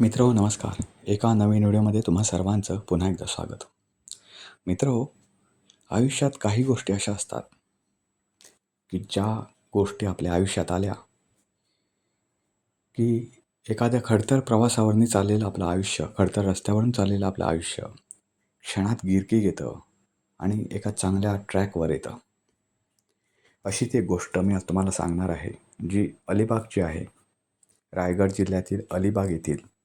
मित्र नमस्कार. एका नवीन व्हिडिओमध्ये तुम्हा सर्वांचं पुन्हा एकदा स्वागत. मित्र आयुष्यात काही गोष्टी अशा असतात की ज्या गोष्टी आपल्या आयुष्यात आल्या की एखाद्या खडतर प्रवासावरनी चाललेलं आपलं आयुष्य खडतर रस्त्यावरून चाललेलं आपलं आयुष्य क्षणात गिरकी घेतं आणि एका चांगल्या ट्रॅकवर येतं. अशी ती एक गोष्ट मी आज तुम्हाला सांगणार आहे जी अलिबागची आहे. रायगड जिल्ह्यातील अलिबाग येथील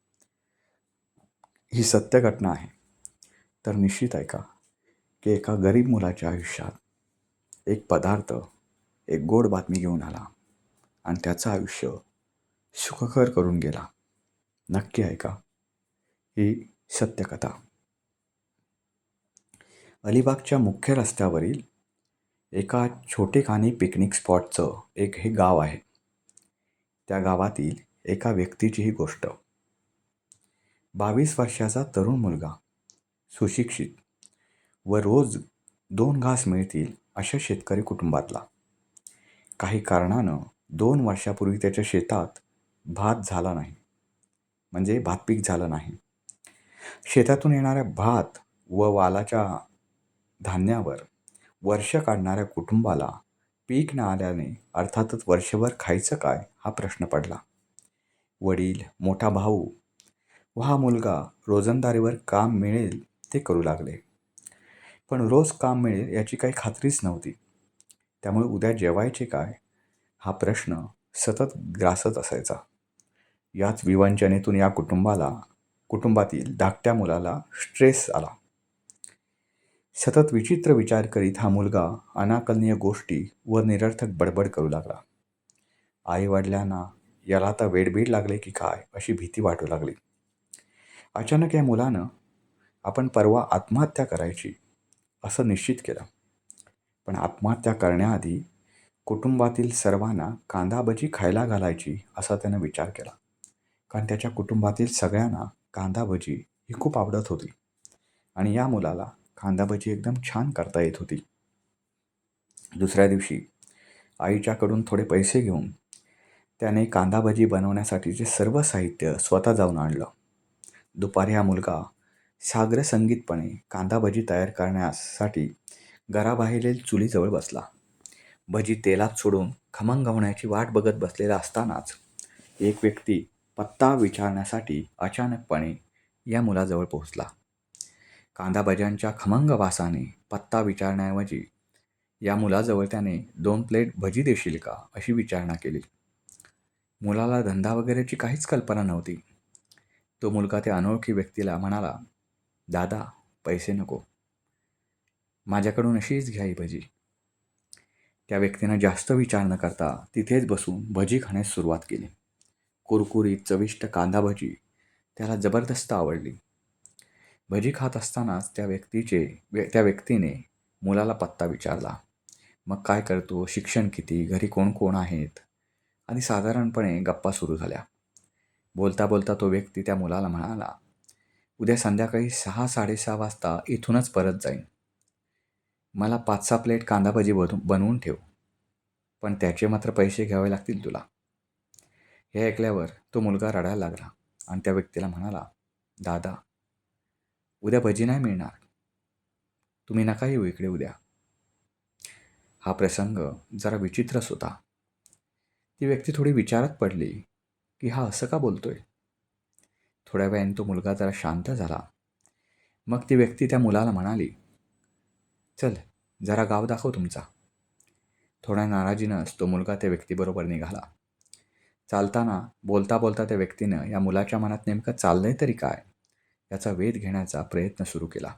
ही सत्य घटना आहे. तर निश्चित ऐका की एका गरीब मुलाच्या आयुष्यात एक पदार्थ एक गोड बातमी घेऊन आला आणि त्याचं आयुष्य सुखकर करून गेला. नक्की ऐका ही सत्यकथा. अलिबागच्या मुख्य रस्त्यावरील एका छोटेखानी पिकनिक स्पॉटचं एक हे गाव आहे. त्या गावातील एका व्यक्तीची ही गोष्ट. बावीस वर्षाचा तरुण मुलगा सुशिक्षित व रोज दोन घास मिळतील अशा शेतकरी कुटुंबातला. काही कारणानं दोन वर्षापूर्वी त्याच्या शेतात भात झाला नाही. म्हणजे भात पीक झालं नाही. शेतातून येणाऱ्या भात व वालाच्या धान्यावर वर्ष काढणाऱ्या कुटुंबाला पीक न आल्याने अर्थातच वर्षभर खायचं काय हा प्रश्न पडला. वडील मोठा भाऊ व हा मुलगा रोजंदारीवर काम मिळेल ते करू लागले. पण रोज काम मिळेल याची काही खात्रीच नव्हती. त्यामुळे उद्या जेवायचे काय? हा प्रश्न सतत ग्रासत असायचा. याच विवंचनेतून या कुटुंबाला कुटुंबातील धाकट्या मुलाला स्ट्रेस आला. सतत विचित्र विचार करीत हा मुलगा अनाकलनीय गोष्टी व निरर्थक बडबड करू लागला. आईवडिलांना याला आता वेडबीड लागले की काय अशी भीती वाटू लागली. अचानक या मुलानं आपण परवा आत्महत्या करायची असं निश्चित केलं. पण आत्महत्या करण्याआधी कुटुंबातील सर्वांना कांदाभजी खायला घालायची असा त्यानं विचार केला. कारण त्याच्या कुटुंबातील सगळ्यांना कांदाभजी ही खूप आवडत होती. आणि या मुलाला कांदाभजी एकदम छान करता येत होती. दुसऱ्या दिवशी आईच्याकडून थोडे पैसे घेऊन त्याने कांदाभजी बनवण्यासाठीचे सर्व साहित्य स्वतः जाऊन आणलं. दुपारी हा मुलगा साग्रसंगीतपणे कांदा भजी तयार करण्यासाठी घराबाहेरील चुलीजवळ बसला. भजी तेलात सोडून खमंग होण्याची वाट बघत बसलेला असतानाच एक व्यक्ती पत्ता विचारण्यासाठी अचानकपणे या मुलाजवळ पोहोचला. कांदा भज्यांच्या खमंग वासाने पत्ता विचारण्याऐवजी या मुलाजवळ त्याने दोन प्लेट भजी देशील का अशी विचारणा केली. मुलाला धंदा वगैरेची काहीच कल्पना नव्हती. तो मुलगा त्या अनोळखी व्यक्तीला म्हणाला दादा पैसे नको. माझ्याकडून अशीच घ्याई भजी. त्या व्यक्तीनं जास्त विचार न करता तिथेच बसून भजी खाण्यास सुरुवात केली. कुरकुरीत चविष्ट कांदा भजी त्याला जबरदस्त आवडली. भजी खात असतानाच त्या व्यक्तीचे त्या व्यक्तीने मुलाला पत्ता विचारला मग काय करतो? शिक्षण किती? घरी कोण कोण आहेत? आणि साधारणपणे गप्पा सुरू झाल्या. बोलता बोलता तो व्यक्ती त्या मुलाला म्हणाला उद्या संध्याकाळी सहा साडेसहा वाजता इथूनच परत जाईन. मला पाच सहा प्लेट कांदा भजी बनवून बनवून ठेव पण त्याचे मात्र पैसे घ्यावे लागतील तुला. हे ऐकल्यावर तो मुलगा रडायला लागला आणि त्या व्यक्तीला म्हणाला दादा उद्या भजी नाही मिळणार. तुम्ही नका येऊ इकडे उद्या. हा प्रसंग जरा विचित्रच होता. ती व्यक्ती थोडी विचारात पडली. की हा असं का बोलतोय? थोड्या वेळाने तो मुलगा जरा शांत झाला. मग ती व्यक्ती त्या मुलाला म्हणाली चल जरा गाव दाखव तुमचा. थोड्या नाराजीनंच तो मुलगा त्या व्यक्तीबरोबर निघाला. चालताना बोलता बोलता त्या व्यक्तीनं या मुलाच्या मनात नेमकं चाललंय तरी काय याचा वेध घेण्याचा प्रयत्न सुरू केला.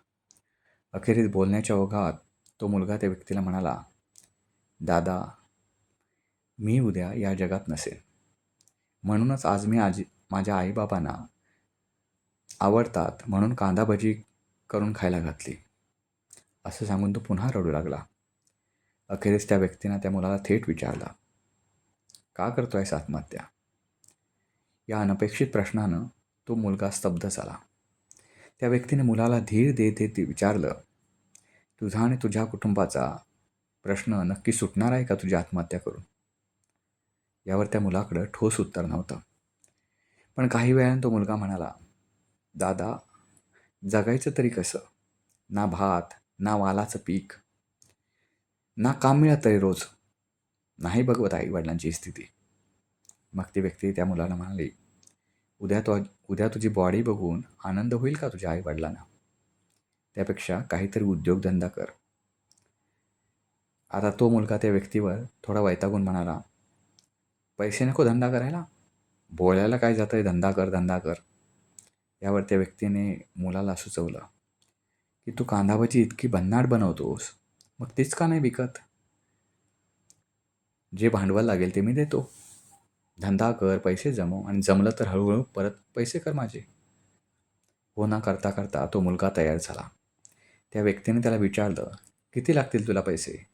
अखेरीस बोलण्याच्या ओघात तो मुलगा त्या व्यक्तीला म्हणाला दादा मी उद्या या जगात नसेल म्हणूनच आज मी आजी माझ्या आईबाबांना आवडतात म्हणून कांदा भजी करून खायला घातली. असं सांगून तो पुन्हा रडू लागला. अखेरीस त्या व्यक्तीनं त्या मुलाला थेट विचारला का करतो आहेस आत्महत्या? या अनपेक्षित प्रश्नानं तो मुलगा स्तब्ध झाला. त्या व्यक्तीने मुलाला धीर देत देत विचारलं तुझा आणि तुझ्या कुटुंबाचा प्रश्न नक्की सुटणार आहे का तुझी आत्महत्या करून? यावर त्या मुलाकडं ठोस उत्तर नव्हतं. पण काही वेळानं तो मुलगा म्हणाला दादा जगायचं तरी कसं? ना भात ना वालाचं पीक ना काम मिळत तरी रोज. नाही बघवत आई वडिलांची स्थिती. मग ती व्यक्ती त्या मुलाला म्हणाली उद्या तो उद्या तुझी बॉडी बघून आनंद होईल का तुझ्या आई वडिलांना त्यापेक्षा काहीतरी उद्योगधंदा कर. आता तो मुलगा त्या व्यक्तीवर थोडा वैतागून म्हणाला पैसे नको धंदा करायला. बोलायला काय जातं आहे धंदा कर धंदा कर. यावर त्या व्यक्तीने मुलाला सुचवलं की तू कांदाभाजी इतकी भन्नाट बनवतोस मग तीच का नाही विकत? जे भांडवल लागेल ते मी देतो. धंदा कर पैसे जमव आणि जमलं तर हळूहळू परत पैसे कर माझे. हो ना करता करता तो मुलगा तयार झाला. त्या व्यक्तीने त्याला विचारलं किती लागतील तुला पैसे?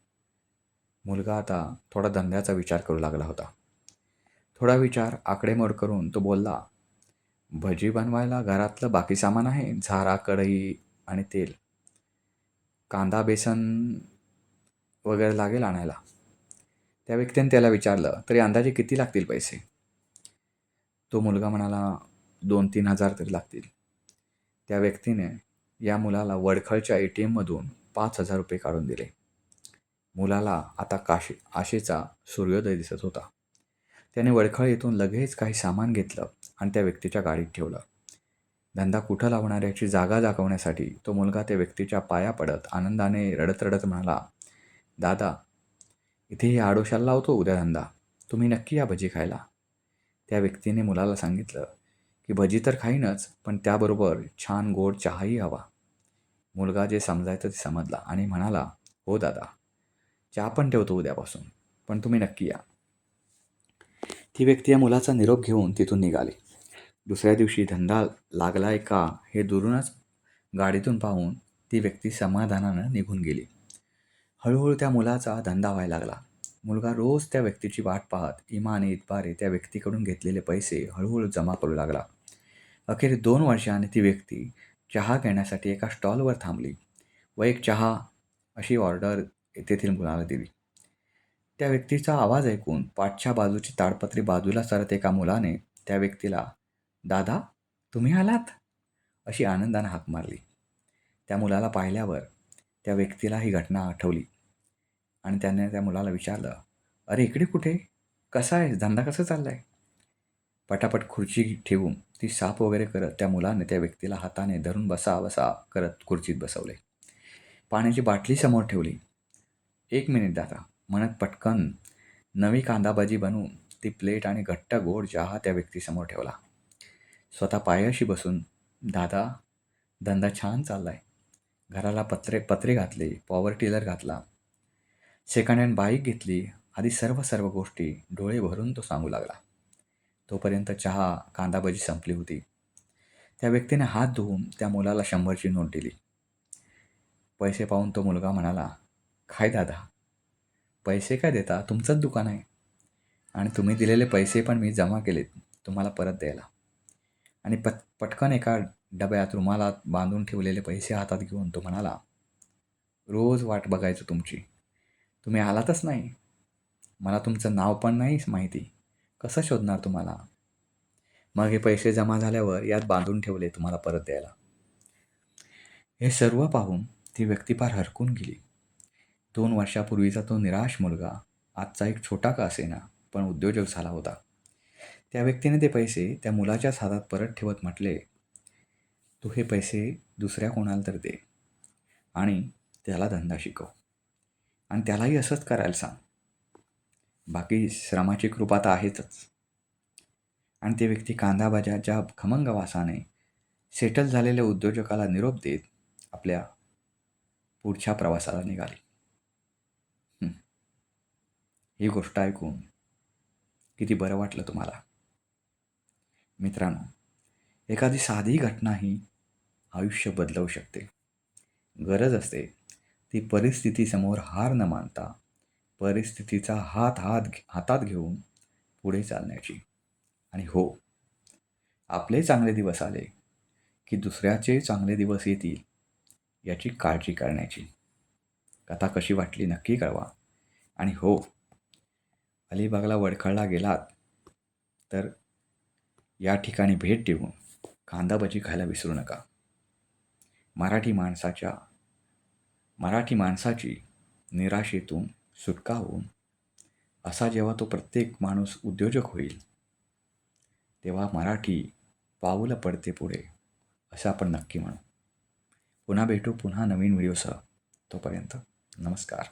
मुलगा आता थोडा धंद्याचा विचार करू लागला होता. थोडा विचार आकडेमोड करून तो बोलला भजी बनवायला घरातलं बाकी सामान आहे झारा कढई आणि तेल. कांदा बेसन वगैरे लागेल आणायला. त्या व्यक्तीने त्याला विचारलं तरी अंदाजे किती लागतील पैसे? तो मुलगा म्हणाला दोन तीन हजार तरी लागतील. त्या व्यक्तीने या मुलाला वडखळच्या ए टी एममधून पाच हजार रुपये काढून दिले. मुलाला आता काशी आशेचा सूर्योदय दिसत होता. त्याने वडखळ येथून लगेच काही सामान घेतलं आणि त्या व्यक्तीच्या गाडीत ठेवलं. धंदा कुठं लावणार याची जागा दाखवण्यासाठी तो मुलगा त्या व्यक्तीच्या पाया पडत आनंदाने रडत रडत म्हणाला दादा इथे ही आडोशाला लावतो उद्या धंदा. तुम्ही नक्की या भजी खायला. त्या व्यक्तीने मुलाला सांगितलं की भजी तर खाईनच पण त्याबरोबर छान गोड चहाही हवा. मुलगा जे समजायचं ते समजला आणि म्हणाला हो दादा चहा पण ठेवतो उद्यापासून पण तुम्ही नक्की या. ती व्यक्ती या मुलाचा निरोप घेऊन तिथून निघाली. दुसऱ्या दिवशी धंदा लागलाय का हे दुरूनच गाडीतून पाहून ती व्यक्ती समाधानानं निघून गेली. हळूहळू त्या मुलाचा धंदा व्हायला लागला. मुलगा रोज त्या व्यक्तीची वाट पाहत इमाने इतबारे त्या व्यक्तीकडून घेतलेले पैसे हळूहळू जमा करू लागला. अखेर दोन वर्षाने ती व्यक्ती चहा घेण्यासाठी एका स्टॉलवर थांबली. व एक चहा अशी ऑर्डर तेथील मुलाला दिली. त्या व्यक्तीचा आवाज ऐकून पाठच्या बाजूची ताडपत्री बाजूला सरत एका मुलाने त्या व्यक्तीला दादा तुम्ही आलात? अशी आनंदानं हाक मारली. त्या मुलाला पाहिल्यावर त्या व्यक्तीला ही घटना आठवली आणि त्याने त्या मुलाला विचारलं अरे इकडे कुठे? कसा आहे धंदा कसा चालला आहे पटापट खुर्ची ठेवून ती साफ वगैरे करत त्या मुलाने त्या व्यक्तीला हाताने धरून बसा बसा करत खुर्चीत बसवले. पाण्याची बाटली समोर ठेवली. एक मिनिट दादा. मनात पटकन नवी कांदाभाजी बनवून ती प्लेट आणि घट्ट गोड चहा त्या व्यक्तीसमोर ठेवला. स्वतः पायाशी बसून दादा धंदा छान चाललाय. घराला पत्रे पत्रे घातले पॉवर टिलर घातला. सेकंड हँड बाईक घेतली. आधी सर्व सर्व गोष्टी डोळे भरून तो सांगू लागला. तोपर्यंत चहा कांदाबाजी संपली होती. त्या व्यक्तीने हात धुवून त्या मुलाला शंभरची नोट दिली. पैसे पाहून तो मुलगा म्हणाला काय दादा पैसे काय देता? तुमचंच दुकान आहे. आणि तुम्ही दिलेले पैसे पण मी जमा केलेत तुम्हाला परत द्यायला. आणि पट पटकन एका डब्यात रुमालात बांधून ठेवलेले पैसे हातात घेऊन तो म्हणाला रोज वाट बघायचो तुमची. तुम्ही आलातच नाही. मला तुमचं नाव पण नाही माहिती. कसं शोधणार तुम्हाला? मग हे पैसे जमा झाल्यावर यात बांधून ठेवले तुम्हाला परत द्यायला. हे सर्व पाहून ती व्यक्ती फार हरकून गेली. दोन वर्षापूर्वीचा तो निराश मुलगा आजचा एक छोटा का असेना पण उद्योजक झाला होता. त्या व्यक्तीने ते पैसे त्या मुलाच्याच हातात परत ठेवत म्हटले तू हे पैसे दुसऱ्या कोणाला तर दे आणि त्याला धंदा शिकव आणि त्यालाही असंच करायला सांग. बाकी श्रमाची कृपा तर आहेतच. आणि ते व्यक्ती कांदा भाज्याच्या खमंग वासाने सेटल झालेल्या उद्योजकाला निरोप देत आपल्या पुढच्या प्रवासाला निघाली. ही गोष्ट ऐकून किती बरं वाटलं तुम्हाला? मित्रांनो एखादी साधी घटना ही आयुष्य बदलवू शकते. गरज असते ती परिस्थितीसमोर हार न मानता परिस्थितीचा हात हात हातात घेऊन पुढे चालण्याची. आणि हो आपले चांगले दिवस आले की दुसऱ्याचे चांगले दिवस येतील याची काळजी करण्याची. कथा कशी वाटली नक्की कळवा. आणि हो अलिबागला वडखळला गेलात तर या ठिकाणी भेट देऊन कांदा भजी खायला विसरू नका. मराठी माणसाच्या मराठी माणसाची निराशेतून सुटका होऊन असा जेव्हा तो प्रत्येक माणूस उद्योजक होईल तेव्हा मराठी पाऊलं पडते पुढे असं आपण नक्की म्हणू. पुन्हा भेटू पुन्हा नवीन व्हिडिओसह. तोपर्यंत नमस्कार.